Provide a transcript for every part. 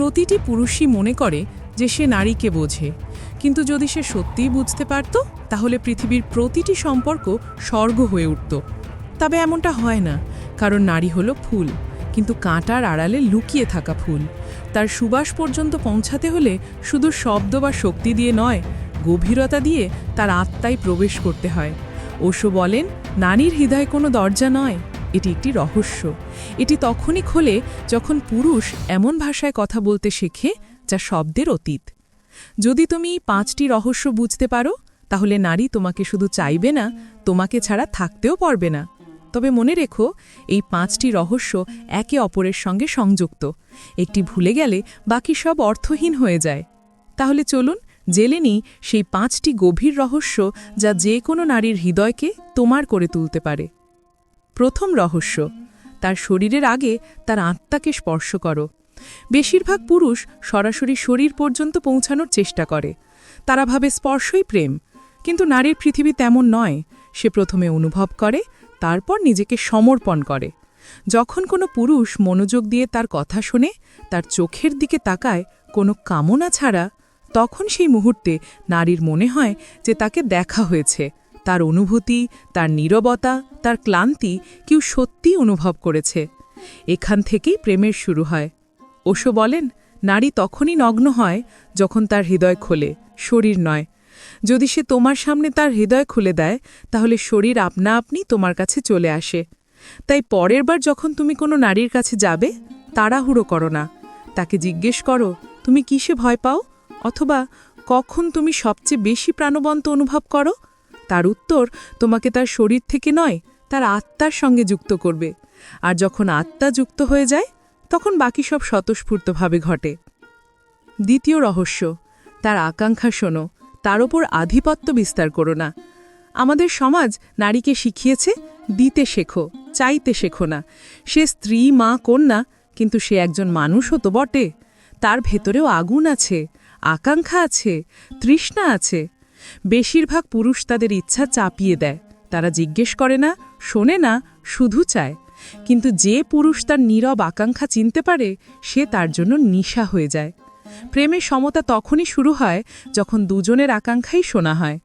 প্রতিটি পুরুষই মনে করে যে সে নারীকে বোঝে। কিন্তু যদি সে সত্যিই বুঝতে পারত, তাহলে পৃথিবীর প্রতিটি সম্পর্ক স্বর্গ হয়ে উঠত। তবে এমনটা হয় না, কারণ নারী হলো ফুল, কিন্তু কাঁটার আড়ালে লুকিয়ে থাকা ফুল। তার সুবাস পর্যন্ত পৌঁছাতে হলে শুধু শব্দ বা শক্তি দিয়ে নয়, গভীরতা দিয়ে তার আত্মায় প্রবেশ করতে হয়। ওশো বলেন, নারীর হৃদয় কোনো দরজা নয়। এটি একটি রহস্য। এটি তখনই খোলে যখন পুরুষ এমন ভাষায় কথা বলতে শেখে যা শব্দের অতীত। যদি তুমি পাঁচটি রহস্য বুঝতে পারো, তাহলে নারী তোমাকে শুধু চাইবে না, তোমাকে ছাড়া থাকতেও পারবে না। তবে মনে রেখো, এই পাঁচটি রহস্য একে অপরের সঙ্গে সংযুক্ত। একটি ভুলে গেলে বাকি সব অর্থহীন হয়ে যায়। তাহলে চলুন জেলে নিই সেই পাঁচটি গভীর রহস্য যা যে কোনো নারীর হৃদয়কে তোমার করে তুলতে পারে। প্রথম রহস্য। তার শরীরের আগে তার আত্মাকে স্পর্শ করো। বেশিরভাগ পুরুষ সরাসরি শরীর পর্যন্ত পৌঁছানোর চেষ্টা করে। তারা ভাবে স্পর্শই প্রেম, কিন্তু নারীর পৃথিবী তেমন নয়। সে প্রথমে অনুভব করে, তারপর নিজেকে সমর্পণ করে। যখন কোনো পুরুষ মনোযোগ দিয়ে তার কথা শোনে, তার চোখের দিকে তাকায়, কোনো কামনা ছাড়া, তখন সেই মুহূর্তে নারীর মনে হয় যে তাকে দেখা হয়েছে। তার অনুভূতি, তার নীরবতা, তার ক্লান্তি কেউ সত্যিই অনুভব করেছে। এখান থেকেই প্রেমের শুরু হয়। ওশো বলেন, নারী তখনই নগ্ন হয় যখন তার হৃদয় খোলে, শরীর নয়। যদি সে তোমার সামনে তার হৃদয় খুলে দেয়, তাহলে শরীর আপনা আপনি তোমার কাছে চলে আসে। তাই পরের বার যখন তুমি কোনো নারীর কাছে যাবে, তাড়াহুড়ো করো না। তাকে জিজ্ঞেস করো, তুমি কিসে ভয় পাও? অথবা কখন তুমি সবচেয়ে বেশি প্রাণবন্ত অনুভব করো? তার উত্তর তোমাকে তার শরীর থেকে নয়, তার আত্মার সঙ্গে যুক্ত করবে। আর যখন আত্মা যুক্ত হয়ে যায়, তখন বাকি সব স্বতঃস্ফূর্তভাবে ঘটে। দ্বিতীয় রহস্য, তার আকাঙ্ক্ষা শোনো, তার ওপর আধিপত্য বিস্তার করো না। আমাদের সমাজ নারীকে শিখিয়েছে, দিতে শেখো, চাইতে শেখো না। সে স্ত্রী, মা, কন্যা, কিন্তু সে একজন মানুষও তো বটে। তার ভেতরেও আগুন আছে, আকাঙ্ক্ষা আছে, তৃষ্ণা আছে বেশিরভাগ পুরুষ তাদের ইচ্ছা চাপিয়ে দেয়। তারা জিজ্ঞেস করে না, শোনে না, শুধু চায়। কিন্তু যে পুরুষ তার নীরব আকাঙ্ক্ষা চিনতে পারে, সে তার জন্য নিশা হয়ে যায়। প্রেমের সমতা তখনই শুরু হয় যখন দুজনের আকাঙ্ক্ষাই শোনা হয়।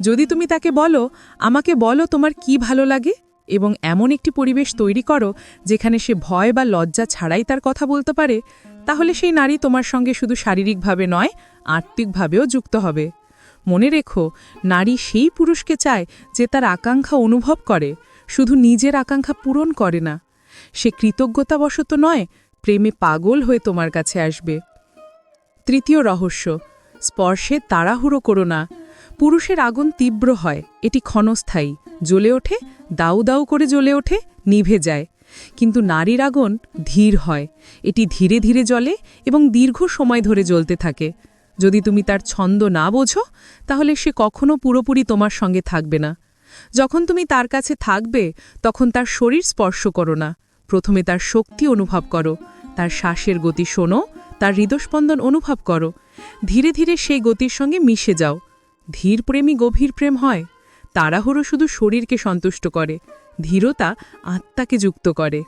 যদি তুমি তাকে বলো, আমাকে বলো তোমার কি ভালো লাগে? এবং এমন একটি পরিবেশ তৈরি করো যেখানে সে ভয় বা লজ্জা ছাড়াই তার কথা বলতে পারে, তাহলে সেই নারী তোমার সঙ্গে শুধু শারীরিকভাবে নয়, আত্মিকভাবেও যুক্ত হবে। মনে রেখো, নারী সেই পুরুষকে চায় যে তার আকাঙ্ক্ষা অনুভব করে, শুধু নিজের আকাঙ্ক্ষা পূরণ করে না। সে কৃতজ্ঞতাবশত নয়, প্রেমে পাগল হয়ে তোমার কাছে আসবে। তৃতীয় রহস্য, স্পর্শে তাড়াহুড়ো করো না। পুরুষের আগুন তীব্র হয়, এটি ক্ষণস্থায়ী। জ্বলে ওঠে, দাউ দাউ করে জ্বলে ওঠে, নিভে যায়। কিন্তু নারীর আগুন ধীর হয়, এটি ধীরে ধীরে জ্বলে এবং দীর্ঘ সময় ধরে জ্বলতে থাকে। যদি তুমি তার ছন্দ না বোঝো, তাহলে সে কখনো পুরোপুরি তোমার সঙ্গে থাকবে না। যখন তুমি তার কাছে থাকবে, তখন তার শরীর স্পর্শ করো না। প্রথমে তার শক্তি অনুভব করো, তার শ্বাসের গতি শোনো, তার হৃদস্পন্দন অনুভব করো। ধীরে ধীরে সেই গতির সঙ্গে মিশে যাও। ধীর প্রেমী গভীর প্রেম হয়। তাড়াহুড়ো শুধু শরীরকে সন্তুষ্ট করে, ধীরতা আত্মাকে যুক্ত করে।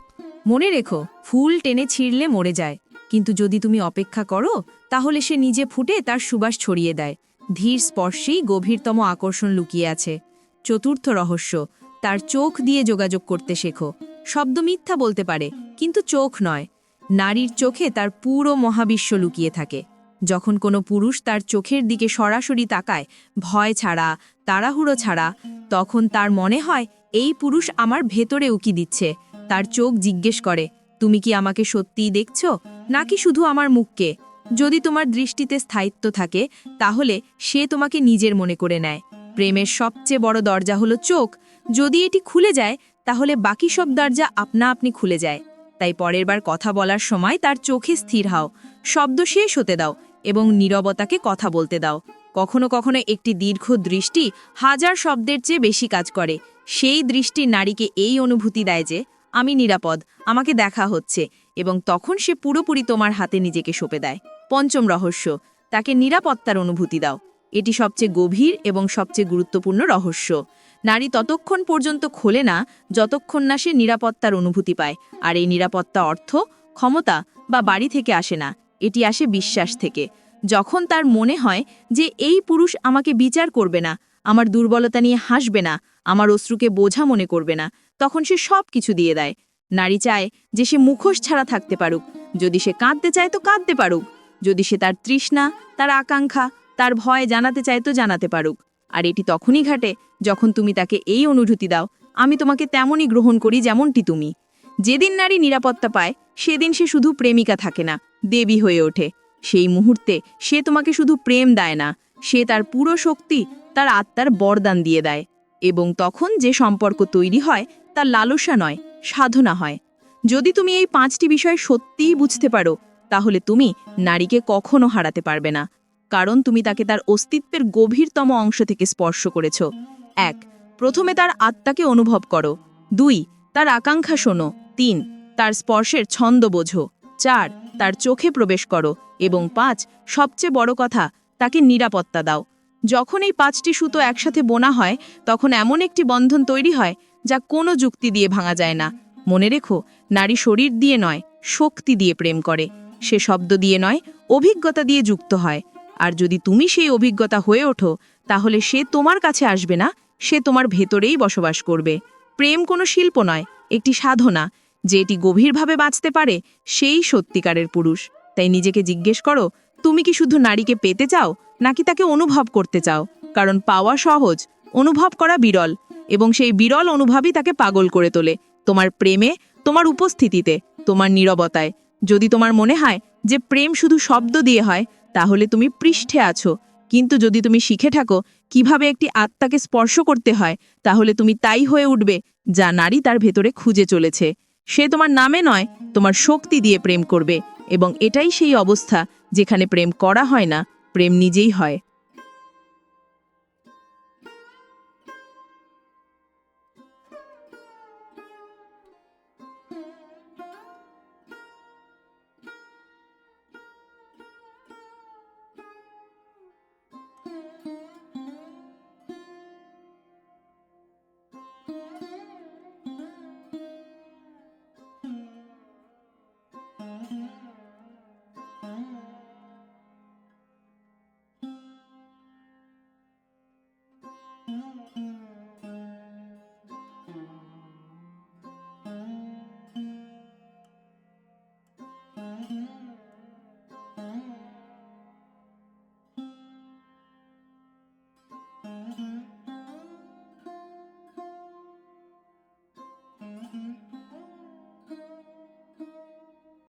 মনে রেখো, ফুল টেনে ছিঁড়লে মরে যায়। কিন্তু যদি তুমি অপেক্ষা করো, তাহলে সে নিজে ফুটে তার সুবাস ছড়িয়ে দেয়। ধীর স্পর্শেই গভীরতম আকর্ষণ লুকিয়ে আছে। চতুর্থ রহস্য, তার চোখ দিয়ে যোগাযোগ করতে শেখো। শব্দ মিথ্যা বলতে পারে, কিন্তু চোখ নয়। নারীর চোখে তার পুরো মহাবিশ্ব লুকিয়ে থাকে। যখন কোনো পুরুষ তার চোখের দিকে সরাসরি তাকায়, ভয় ছাড়া, তাড়াহুড়ো ছাড়া, তখন তার মনে হয়, এই পুরুষ আমার ভেতরে উকি দিচ্ছে। তার চোখ জিজ্ঞেস করে, তুমি কি আমাকে সত্যিই দেখছ? নাকি শুধু আমার মুখকে? যদি তোমার দৃষ্টিতে স্থায়িত্ব থাকে, তাহলে সে তোমাকে নিজের মনে করে নেয়। প্রেমের সবচেয়ে বড় দরজা হলো চোখ। যদি এটি খুলে যায়, তাহলে বাকি সব দরজা আপনা আপনি খুলে যায়। তাই পরের বার কথা বলার সময় তার চোখে স্থির হও। শব্দ শেষ হতে দাও এবং নীরবতাকে কথা বলতে দাও। কখনো কখনো একটি দীর্ঘ দৃষ্টি হাজার শব্দের চেয়ে বেশি কাজ করে। সেই দৃষ্টি নারীকে এই অনুভূতি দেয় যে আমি নিরাপদ, আমাকে দেখা হচ্ছে, এবং তখন সে পুরোপুরি তোমার হাতে নিজেকে সঁপে দেয়। পঞ্চম রহস্য, তাকে নিরাপত্তার অনুভূতি দাও। এটি সবচেয়ে গভীর এবং সবচেয়ে গুরুত্বপূর্ণ রহস্য। নারী ততক্ষণ পর্যন্ত খোলে না, যতক্ষণ না সে নিরাপত্তার অনুভূতি পায়, আর এই নিরাপত্তা অর্থ, ক্ষমতা বা বাড়ি থেকে আসে না, এটি আসে বিশ্বাস থেকে। যখন তার মনে হয় যে এই পুরুষ আমাকে বিচার করবে না, আমার দুর্বলতা নিয়ে হাসবে না, আমার অশ্রুকে বোঝা মনে করবে না তখন সে সব কিছু দিয়ে দেয়। নারী চায় যে সে মুখোশ ছাড়া থাকতে পারুক। যদি সে কাঁদতে চায় তো কাঁদতে পারুক। যদি সে তার তৃষ্ণা, তার আকাঙ্ক্ষা, তার ভয় জানাতে চায় তো জানাতে পারুক। আর এটি তখনই ঘাটে যখন তুমি তাকে এই অনুভূতি দাও, আমি তোমাকে তেমনই গ্রহণ করি যেমনটি তুমি। যেদিন নারী নিরাপত্তা পায়, সেদিন সে শুধু প্রেমিকা থাকে না, দেবী হয়ে ওঠে। সেই মুহূর্তে সে তোমাকে শুধু প্রেম দেয় না, সে তার পুরো শক্তি, তার আত্মার বরদান দিয়ে দেয়। এবং তখন যে সম্পর্ক তৈরি হয় তা লালসা নয়, সাধনা হয়। যদি তুমি এই পাঁচটি বিষয় সত্যিই বুঝতে পারো, তাহলে তুমি নারীকে কখনো হারাতে পারবে না, কারণ তুমি তাকে তার অস্তিত্বের গভীরতম অংশ থেকে স্পর্শ করেছ। এক, প্রথমে তার আত্মাকে অনুভব করো। দুই, তার আকাঙ্ক্ষা শোনো। তিন, তার স্পর্শের ছন্দ বোঝো। চার, তার চোখে প্রবেশ করো। এবং পাঁচ, সবচেয়ে বড় কথা, তাকে নিরাপত্তা দাও। যখন এই পাঁচটি সুতো একসাথে বোনা হয়, তখন এমন একটি বন্ধন তৈরি হয় যা কোনো যুক্তি দিয়ে ভাঙা যায় না। মনে রেখো, নারী শরীর দিয়ে নয়, শক্তি দিয়ে প্রেম করে। সে শব্দ দিয়ে নয়, অভিজ্ঞতা দিয়ে যুক্ত হয়। আর যদি তুমি সেই অভিজ্ঞতা হয়ে ওঠো, তাহলে সে তোমার কাছে আসবে না, সে তোমার ভেতরেই বসবাস করবে। প্রেম কোনো শিল্প নয়, একটি সাধনা। যে এটি গভীরভাবে বাঁচতে পারে, সেই সত্যিকারের পুরুষ। তাই নিজেকে জিজ্ঞেস করো, তুমি কি শুধু নারীকে পেতে চাও, নাকি তাকে অনুভব করতে চাও? কারণ পাওয়া সহজ, অনুভব করা বিরল। এবং সেই বিরল অনুভবই তাকে পাগল করে তোলে, তোমার প্রেমে, তোমার উপস্থিতিতে, তোমার নীরবতায়। যদি তোমার মনে হয় যে প্রেম শুধু শব্দ দিয়ে হয়, তাহলে তুমি পৃষ্ঠে আছো। কিন্তু যদি তুমি শিখে থাকো কীভাবে একটি আত্মাকে স্পর্শ করতে হয়, তাহলে তুমি তাই হয়ে উঠবে, যা নারী তার ভেতরে খুঁজে চলেছে। সে তোমার নামে নয়, তোমার শক্তি দিয়ে প্রেম করবে, এবং এটাই সেই অবস্থা যেখানে প্রেম করা হয় না, প্রেম নিজেই হয়। Mm-hmm.